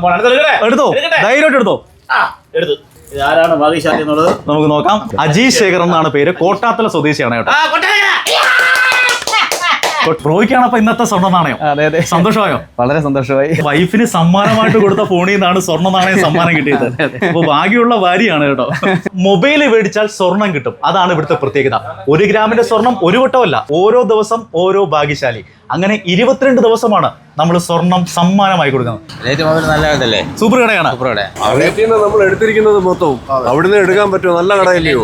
എടുത്തോ? ധൈര്യമായിട്ട് എടുത്തോ? ആ എടുത്തു. ഇതാരാണ് ഭാഗ്യശാലി എന്നുള്ളത്? നമുക്ക് നോക്കാം. അജീഷ് ശേഖർ എന്നാണ് പേര്. കോട്ടാത്തല സ്വദേശിയാണ് കേട്ടോ. റോയ്ക്കാണ് അപ്പൊ ഇന്നത്തെ സ്വർണ നാണയം അതെ അതെ. സന്തോഷമായോ? വളരെ സന്തോഷമായി. വൈഫിന് സമ്മാനമായിട്ട് കൊടുത്ത ഫോണിൽ നിന്നാണ് സ്വർണ നാണയം സമ്മാനം കിട്ടിയത്. അപ്പൊ ഭാഗ്യമുള്ള വാരിയാണ് കേട്ടോ. മൊബൈൽ മേടിച്ചാൽ സ്വർണം കിട്ടും. അതാണ് ഇവിടുത്തെ പ്രത്യേകത. ഒരു ഗ്രാമിന്റെ സ്വർണം ഒരു വട്ടമല്ല. ഓരോ ദിവസം ഓരോ ഭാഗ്യശാലി. അങ്ങനെ ഇരുപത്തിരണ്ട് ദിവസമാണ് നമ്മൾ സ്വർണം സമ്മാനമായി കൊടുക്കുന്നത്. റേറ്റ് മൊബൈൽ നല്ല ഇതല്ലേ സൂപ്പർ കടയാണ്. സൂപ്പർ നിന്ന് നമ്മൾ എടുത്തിരിക്കുന്നത് മൊത്തവും. അവിടുന്ന് എടുക്കാൻ പറ്റുമോ? നല്ല കടയില്ലയോ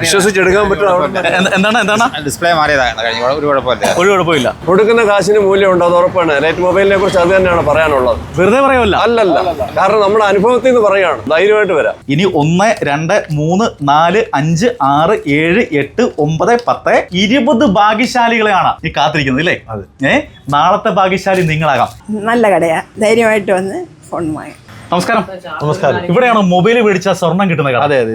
വിശ്വസിച്ചെടുക്കാൻ പറ്റുമോ? അവിടുന്ന്? എന്ത- എന്താണ് എന്താണ്? ഡിസ്പ്ലേ മാറിയതാണ് ഒരു കുഴപ്പമില്ല. ഒരു കുഴപ്പമില്ല. കൊടുക്കുന്ന കാശിന് മൂല്യമുണ്ട് അത് ഉറപ്പാണ്. റേറ്റ് മൊബൈലിനെ കുറിച്ച് അത് തന്നെയാണ് പറയാനുള്ളത്. വെറുതെ പറയുമല്ല അല്ലല്ല. കാരണം നമ്മുടെ അനുഭവത്തിൽ നിന്ന് പറയാണ് ധൈര്യമായിട്ട് വരാം. ഇനി ഒന്ന് രണ്ട് മൂന്ന് നാല് അഞ്ച് ആറ് ഏഴ് എട്ട് ഒമ്പത് പത്ത് ഇരുപത് ഭാഗ്യശാലികളെയാണ് ഈ കാത്തിരിക്കുന്നത് അല്ലേ ഏ? നാളത്തെ ഭാഗ്യശാലി നിങ്ങളാകാം. നല്ല കടയാ. ധൈര്യമായിട്ട് വന്ന് ഫോൺ വാങ്ങി. നമസ്കാരം. നമസ്കാരം. ഇവിടെയാണ് മൊബൈൽ മേടിച്ച സ്വർണം കിട്ടുന്ന കട അതെ അതെ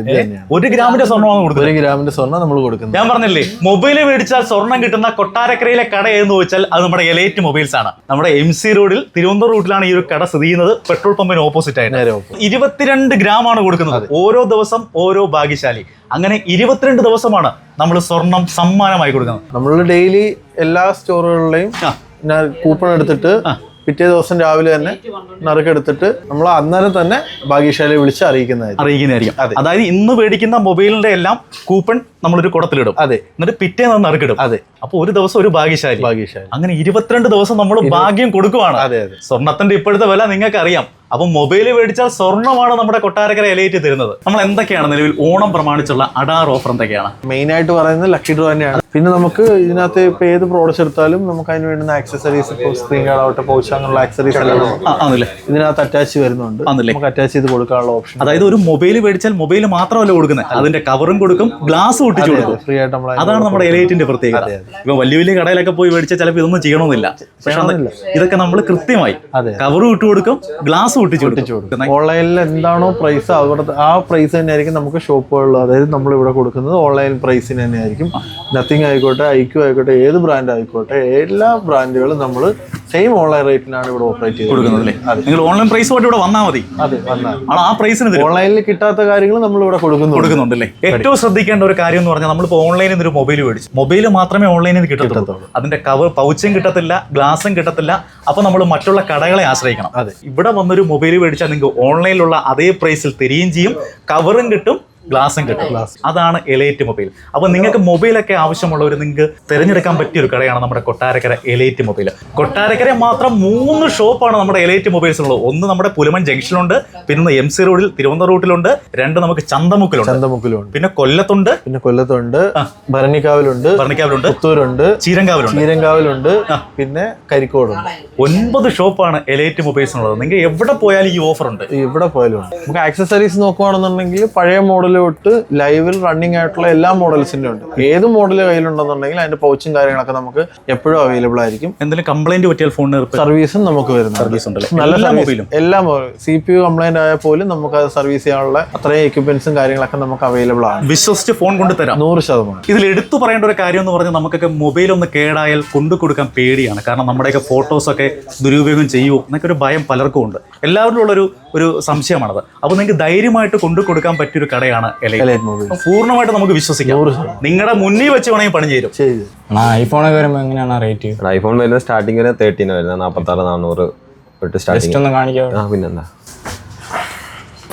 ഒരു ഗ്രാമിന്റെ സ്വർണമാണ് കൊടുക്കുന്നത്. ഒരു ഗ്രാമിന്റെ സ്വർണം നമ്മൾ കൊടുക്കുന്നത്. ഞാൻ പറഞ്ഞില്ലേ മൊബൈൽ മേടിച്ചാൽ സ്വർണം കിട്ടുന്ന കൊട്ടാരക്കരയിലെ കട എന്ന് വെച്ചാൽ അത് നമ്മുടെ എലൈറ്റ് മൊബൈൽസ് ആണ്. നമ്മുടെ എം സി റോഡിൽ തിരുവനന്തപുരം റൂട്ടിലാണ് ഈ ഒരു കട സ്ഥിതി ചെയ്യുന്നത്. പെട്രോൾ പമ്പിന് ഓപ്പോസിറ്റ് ആയിട്ട്. ഇരുപത്തിരണ്ട് ഗ്രാം ആണ് കൊടുക്കുന്നത് ഓരോ ദിവസം ഓരോ ഭാഗ്യശാലി. അങ്ങനെ ഇരുപത്തിരണ്ട് ദിവസമാണ് നമ്മൾ സ്വർണം സമ്മാനമായി കൊടുക്കുന്നത്. നമ്മൾ ഡെയിലി എല്ലാ സ്റ്റോറുകളിലെയും ഞാൻ കൂപ്പൺ എടുത്തിട്ട് പിറ്റേ ദിവസം രാവിലെ തന്നെ നറുക്കെടുത്തിട്ട് നമ്മൾ അന്നേരം തന്നെ ഭാഗ്യശാലി വിളിച്ച് അറിയിക്കുന്നതായിരിക്കും. അറിയിക്കുന്നതായിരിക്കും. അതെ. അതായത് ഇന്ന് മേടിക്കുന്ന മൊബൈലിന്റെ എല്ലാം കൂപ്പൺ നമ്മളൊരു കുടത്തിലിടും. അതെ. എന്നിട്ട് പിറ്റേന്ന് നറുക്കിടും. അതെ. അപ്പൊ ഒരു ദിവസം ഒരു ഭാഗ്യശാലി. ഭാഗ്യശാലി. അങ്ങനെ ഇരുപത്തിരണ്ട് ദിവസം നമ്മൾ ഭാഗ്യം കൊടുക്കുവാണ്. അതെ അതെ. സ്വർണത്തിന്റെ ഇപ്പോഴത്തെ വില നിങ്ങൾക്ക് അറിയാം അപ്പൊ മൊബൈൽ മേടിച്ചാൽ സ്വർണമാണ് നമ്മുടെ കൊട്ടാരക്കര എലൈറ്റ് തരുന്നത്. നമ്മൾ എന്തൊക്കെയാണ് നിലവിൽ ഓണം പ്രമാണിച്ചുള്ള അഡാർ ഓഫർ എന്തൊക്കെയാണ്? മെയിൻ ആയിട്ട് പറയുന്നത് ലക്കി ഡ്രോ തന്നെയാണ്. പിന്നെ നമുക്ക് ഇതിനകത്ത് ഇപ്പൊ ഏത് പ്രോഡക്റ്റ്സ് എടുത്താലും നമുക്ക് അതിന് വേണ്ടുന്ന ആക്സസറീസ് ഇപ്പോൾ സ്ക്രീൻ ഗാർഡ് ആവട്ടെ പൗച്ച് അങ്ങനെയുള്ള ആക്സസറീസ് ഇതിനകത്ത് അറ്റാച്ച് വരുന്നുണ്ട്. നമുക്ക് അറ്റാച്ച് ചെയ്ത് കൊടുക്കാനുള്ള ഓപ്ഷൻ അതായത് ഒരു മൊബൈൽ മേടിച്ചാൽ മൊബൈൽ മാത്രമല്ല കൊടുക്കുന്നത്. അതിന്റെ കവറും കൊടുക്കും ഗ്ലാസ് ഒട്ടിച്ചു കൊടുക്കും. ഫ്രീ ആയിട്ട് നമ്മൾ അതാണ് നമ്മുടെ എലൈറ്റിന്റെ പ്രത്യേകത. ഇപ്പൊ വലിയ വലിയ കടയിലൊക്കെ പോയി മേടിച്ചാൽ ചിലപ്പോൾ ഇതൊന്നും ചെയ്യണമെന്നില്ല. പക്ഷെ ഇതൊക്കെ നമ്മൾ കൃത്യമായി കവർ ഇട്ട് കൊടുക്കും ഗ്ലാസ് ഒട്ടിച്ചു കൊടുക്കും. ഓൺലൈനിൽ എന്താണോ പ്രൈസ് അവിടെ ആ പ്രൈസ് തന്നെയായിരിക്കും നമുക്ക് ഷോപ്പുകളിൽ അതായത് നമ്മൾ ഇവിടെ കൊടുക്കുന്നത് ഓൺലൈൻ പ്രൈസിന് തന്നെയായിരിക്കും. നത്തിങ് ആയിക്കോട്ടെ ഐക്യു ആയിക്കോട്ടെ ഏത് ബ്രാൻഡ് ആയിക്കോട്ടെ എല്ലാ ബ്രാൻഡുകളും നമ്മൾ സെയിം ഓൺലൈൻ റേറ്റിനാണ് ഇവിടെ ഓപ്പറേറ്റ് ചെയ്ത് കൊടുക്കുന്നത് അല്ലേ? നിങ്ങൾ ഓൺലൈൻ പ്രൈസ് പ്രൈസുമായിട്ട് ഇവിടെ വന്നാൽ മതി. അതെ വന്നാൽ ആണ് ആ പ്രൈസിന് ഓൺലൈനിൽ കിട്ടാത്ത കാര്യങ്ങൾ നമ്മൾ ഇവിടെ കൊടുക്കുന്നു കൊടുക്കുന്നുണ്ടല്ലേ ഏറ്റവും ശ്രദ്ധിക്കേണ്ട ഒരു കാര്യം എന്ന് പറഞ്ഞാൽ നമ്മളിപ്പോൾ ഓൺലൈനിൽ നിന്ന് ഒരു മൊബൈൽ മേടിച്ചു. മൊബൈൽ മാത്രമേ ഓൺലൈനിൽ നിന്ന് കിട്ടത്തുള്ളൂ. അതിന്റെ കവർ പൗച്ചും കിട്ടത്തില്ല ഗ്ലാസും കിട്ടത്തില്ല. അപ്പൊ നമ്മൾ മറ്റുള്ള കടകളെ ആശ്രയിക്കണം. അതെ. ഇവിടെ വന്നൊരു മൊബൈൽ മേടിച്ചാൽ നിങ്ങൾക്ക് ഓൺലൈനിലുള്ള അതേ പ്രൈസിൽ തരികയും ചെയ്യും. കവറും കിട്ടും. ഗ്ലാസും കിട്ടും. അതാണ് എലൈറ്റ് മൊബൈൽ അപ്പൊ നിങ്ങൾക്ക് മൊബൈലൊക്കെ ആവശ്യമുള്ളവർ നിങ്ങൾക്ക് തിരഞ്ഞെടുക്കാൻ പറ്റിയ ഒരു കടയാണ് നമ്മുടെ കൊട്ടാരക്കര എലൈറ്റ് മൊബൈൽ കൊട്ടാരക്കര മാത്രം മൂന്ന് ഷോപ്പാണ് നമ്മുടെ എലൈറ്റ് മൊബൈൽസ് ഉള്ളത്. ഒന്ന് നമ്മുടെ പുലമൻ ജംഗ്ഷനിലുണ്ട് പിന്നെ എം സി റോഡിൽ തിരുവനന്തപുരം റൂട്ടിലുണ്ട് രണ്ട് നമുക്ക് ചന്തമുക്കിലുണ്ട്. ചന്തമുക്കിലുണ്ട്. പിന്നെ കൊല്ലത്തുണ്ട്. പിന്നെ കൊല്ലത്തുണ്ട് ഭരണിക്കാവിലുണ്ട് ഭരണിക്കാവിലുണ്ട് പുത്തൂരുണ്ട് ചീരങ്കാവിലുണ്ട്. ചീരങ്കാവിലുണ്ട് പിന്നെ കരിക്കോടുണ്ട്. ഒൻപത് ഷോപ്പാണ് എലൈറ്റ് മൊബൈൽസ് ഉള്ളത്. നിങ്ങൾക്ക് എവിടെ പോയാലും ഈ ഓഫർ ഉണ്ട്. എവിടെ പോയാലും നമുക്ക് ആക്സസറീസ് നോക്കുവാണെന്നുണ്ടെങ്കിൽ പഴയ മോഡൽ തൊട്ട് ലൈവിൽ റണ്ണിങ് ആയിട്ടുള്ള എല്ലാ മോഡൽസിന്റെ ഉണ്ട്. ഏത് മോഡൽ കയ്യിലുണ്ടെന്നുണ്ടെങ്കിൽ അതിന്റെ പൗച്ചും കാര്യങ്ങളൊക്കെ നമുക്ക് എപ്പോഴും അവൈലബിൾ ആയിരിക്കും. എന്തെങ്കിലും കംപ്ലൈന്റ് പറ്റിയാൽ ഫോണിന് സർവീസും നമുക്ക് വരുന്ന സർവീസ് ഉണ്ടല്ലോ? നല്ല എല്ലാ മൊബൈലും എല്ലാ സി പി യു കംപ്ലൈന്റ് ആയാൽ പോലും നമുക്ക് അത് സർവീസ് ചെയ്യാനുള്ള അത്രയും എക്യുപ്മെന്റ്സും കാര്യങ്ങളൊക്കെ നമുക്ക് അവൈലബിൾ ആണ്. വിശ്വസിച്ച് ഫോൺ കൊണ്ട് തരാം. നൂറ് ശതമാനം. ഇതിൽ എടുത്തു പറയേണ്ട ഒരു കാര്യം എന്ന് പറഞ്ഞാൽ നമുക്കൊക്കെ മൊബൈൽ ഒന്ന് കേടായാൽ കൊണ്ടു കൊടുക്കാൻ പേടിയാണ്. കാരണം നമ്മുടെയൊക്കെ ഫോട്ടോസൊക്കെ ദുരുപയോഗം ചെയ്യുമോ എന്നൊക്കെ ഒരു ഭയം പലർക്കും ഉണ്ട്. എല്ലാവരിലും ഉള്ളൊരു ഒരു സംശയമാണത്. അപ്പോൾ നിങ്ങൾക്ക് ധൈര്യമായിട്ട് കൊണ്ടു കൊടുക്കാൻ പറ്റിയൊരു കടയാണ് എലൈറ്റ് എലൈറ്റ് മൊബൈൽ പൂർണമായിട്ട് നമുക്ക് വിശ്വസിക്കാം. നിങ്ങളുടെ മുന്നിൽ വെച്ച് വേണമെങ്കിൽ പണി ചെയ്യും ചെയ്ത് ഐഫോണൊക്കെ വരുമ്പോൾ എങ്ങനെയാണ് റേറ്റ് ഐഫോൺ വരുന്നത് സ്റ്റാർട്ടിങ് വരെ തേർട്ടീൻ വരുന്നത് നാൽപ്പത്താറ് നാനൂറ് തൊട്ട് ജസ്റ്റ് സ്റ്റാർട്ടിങ് ഒന്ന് കാണിക്കാം. ആ പിന്നെന്താ?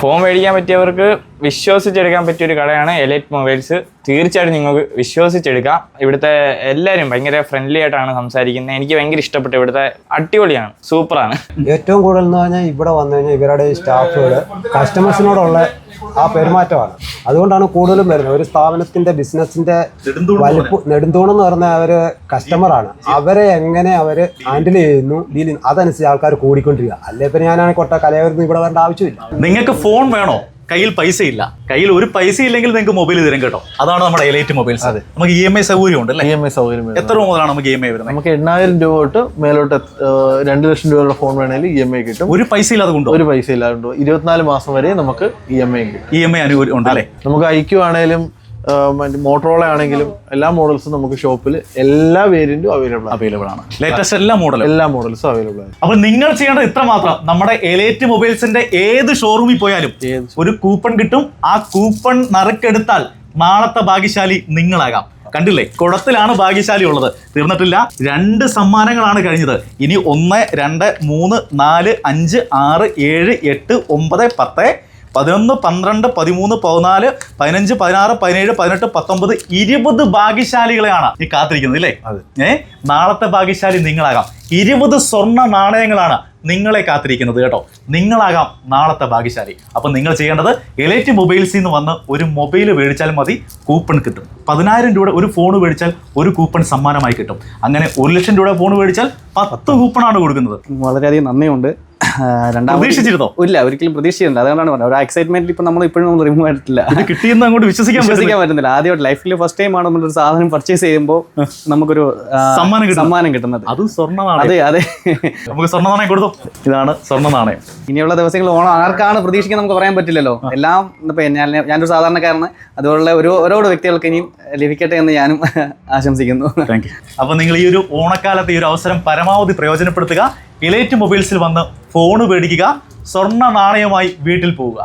ഫോൺ മേടിക്കാൻ പറ്റിയവർക്ക് വിശ്വസിച്ചെടുക്കാൻ പറ്റിയ ഒരു കടയാണ് എലൈറ്റ് മൊബൈൽസ് തീർച്ചയായിട്ടും നിങ്ങൾക്ക് വിശ്വസിച്ചെടുക്കാം. ഇവിടുത്തെ എല്ലാവരും ഭയങ്കര ഫ്രണ്ട്ലി ആയിട്ടാണ് സംസാരിക്കുന്നത്. എനിക്ക് ഭയങ്കര ഇഷ്ടപ്പെട്ടു ഇവിടുത്തെ അടിപൊളിയാണ്. സൂപ്പറാണ് ഏറ്റവും കൂടുതൽ എന്ന് പറഞ്ഞാൽ ഇവിടെ വന്നു കഴിഞ്ഞാൽ ഇവരുടെ സ്റ്റാഫുകൾ കസ്റ്റമേഴ്സിനോടുള്ള ആ പെരുമാറ്റമാണ്. അതുകൊണ്ടാണ് കൂടുതലും വരുന്നത്. ഒരു സ്ഥാപനത്തിന്റെ ബിസിനസിന്റെ വലിപ്പം നെടുന്തൂണം എന്ന് പറഞ്ഞ അവർ കസ്റ്റമറാണ് അവരെ എങ്ങനെ അവർ ഹാൻഡിൽ ചെയ്യുന്നു ഡീൽ അതനുസരിച്ച് ആൾക്കാർ കൂടിക്കൊണ്ടിരിക്കുക. അല്ലെ പിന്നെ ഞാനാണ് കൊട്ട കലയവരുന്ന് ഇവിടെ വരേണ്ട ആവശ്യമില്ല. നിങ്ങൾക്ക് ഫോൺ വേണോ? കയ്യിൽ പൈസ ഇല്ല കയ്യിൽ ഒരു പൈസ ഇല്ലെങ്കിൽ നിങ്ങൾക്ക് മൊബൈൽ തരും കേട്ടോ. അതാണ് നമ്മുടെ എലൈറ്റ് മൊബൈൽസ് നമുക്ക് ഇ എം ഐ സൗകര്യം ഉണ്ട് ഇ എം ഐ സൗകര്യം എത്ര മുതലാണ് നമുക്ക് ഇ എം ഐ വരുന്നത്? നമുക്ക് എണ്ണായിരം രൂപ തൊട്ട് മേലോട്ട് രണ്ട് ലക്ഷം രൂപയുടെ ഫോൺ വേണമെങ്കിൽ ഇ എം ഐ കിട്ടും. ഒരു പൈസ ഇല്ലാതെ കൊണ്ടോ ഒരു പൈസ ഇല്ലാതെ ഇരുപത്തിനാല് മാസം വരെ നമുക്ക് ഇ എം ഐ കിട്ടും. ഇ എം ഐ അനുകൂലം ഉണ്ട് അല്ലേ നമുക്ക് ഐക്യു ആണെങ്കിലും മോട്ടോറോള ആണെങ്കിലും എല്ലാ മോഡൽസും നമുക്ക് ഷോപ്പിൽ എല്ലാ വേരിയന്റും അവൈലബിൾ ആണ്. അവൈലബിൾ ആണ്. ലേറ്റസ്റ്റ് എല്ലാ മോഡലും എല്ലാ മോഡൽസും അവൈലബിൾ ആണ്. അപ്പൊ നിങ്ങൾ ചെയ്യേണ്ടത് ഇത്ര മാത്രം. നമ്മുടെ എലേറ്റ് മൊബൈൽസിന്റെ ഏത് ഷോറൂമിൽ പോയാലും ഒരു കൂപ്പൺ കിട്ടും. ആ കൂപ്പൺ നറുക്കെടുത്താൽ നാളത്തെ ഭാഗ്യശാലി നിങ്ങളാകാം. കണ്ടില്ലേ? കുടത്തിലാണ് ഭാഗ്യശാലി ഉള്ളത്. തീർന്നിട്ടില്ല. രണ്ട് സമ്മാനങ്ങളാണ് കഴിഞ്ഞത്. ഇനി ഒന്ന് രണ്ട് മൂന്ന് നാല് അഞ്ച് ആറ് ഏഴ് എട്ട് ഒമ്പത് പത്ത് പതിനൊന്ന് പന്ത്രണ്ട് പതിമൂന്ന് പതിനാല് പതിനഞ്ച് പതിനാറ് പതിനേഴ് പതിനെട്ട് പത്തൊമ്പത് ഇരുപത് ഭാഗ്യശാലികളെയാണ് ഈ കാത്തിരിക്കുന്നത് അല്ലേ അതെ. ഏ? നാളത്തെ ഭാഗ്യശാലി നിങ്ങളാകാം. ഇരുപത് സ്വർണ നാണയങ്ങളാണ് നിങ്ങളെ കാത്തിരിക്കുന്നത് കേട്ടോ. നിങ്ങളാകാം നാളത്തെ ഭാഗ്യശാലി. അപ്പം നിങ്ങൾ ചെയ്യേണ്ടത് എലൈറ്റ് മൊബൈൽസിൽ നിന്ന് വന്ന് ഒരു മൊബൈൽ മേടിച്ചാൽ മതി കൂപ്പൺ കിട്ടും. പതിനായിരം രൂപയുടെ ഒരു ഫോൺ മേടിച്ചാൽ ഒരു കൂപ്പൺ സമ്മാനമായി കിട്ടും. അങ്ങനെ ഒരു ലക്ഷം രൂപയുടെ ഫോൺ മേടിച്ചാൽ പത്ത്. കൂപ്പണാണ് കൊടുക്കുന്നത്. വളരെയധികം നന്ദിയുണ്ട്. രണ്ടാമത് ഇല്ല ഒരിക്കലും പ്രതീക്ഷിച്ചില്ല അതുകൊണ്ടാണ് പറഞ്ഞത്. ഒരു എക്സൈറ്റ്മെന്റ് ഇപ്പൊ നമ്മൾ ഇപ്പോഴും റിമൂവ് ആയിട്ടില്ല. കിട്ടിയെന്ന് അങ്ങോട്ട് വിശ്വസിക്കാൻ വിശ്വസിക്കാൻ പറ്റുന്നില്ല ആദ്യമായിട്ട് ലൈഫിൽ ഫസ്റ്റ് ടൈം ആണ് നമ്മളൊരു സാധനം പർച്ചേസ് ചെയ്യുമ്പോൾ നമുക്കൊരു സമ്മാനം. സമ്മാനം കിട്ടുന്നത്. അത് സ്വർണമാണ് അതെ അതെ. നമുക്ക് സ്വർണ നാണയം കൊടുത്തു? ഇതാണ് സ്വർണ നാണയം ഇനിയുള്ള ദിവസങ്ങൾ ഓണം ആർക്കാണ് പ്രതീക്ഷിക്കാൻ നമുക്ക് പറയാൻ പറ്റില്ലല്ലോ. എല്ലാം ഇപ്പൊ ഞാൻ ഞാനൊരു സാധാരണക്കാരന്. അതുപോലുള്ള ഒരു ഒരുപാട് വ്യക്തികൾക്ക് ഇനിയും ലഭിക്കട്ടെ എന്ന് ഞാനും ആശംസിക്കുന്നു. താങ്ക് യു അപ്പൊ നിങ്ങൾ ഈ ഒരു ഓണക്കാലത്ത് ഈ ഒരു അവസരം പരമാവധി പ്രയോജനപ്പെടുത്തുക. ഇലേറ്റ് മൊബൈൽസിൽ വന്ന് ഫോൺ മേടിക്കുക സ്വർണ നാണയമായി വീട്ടിൽ പോവുക.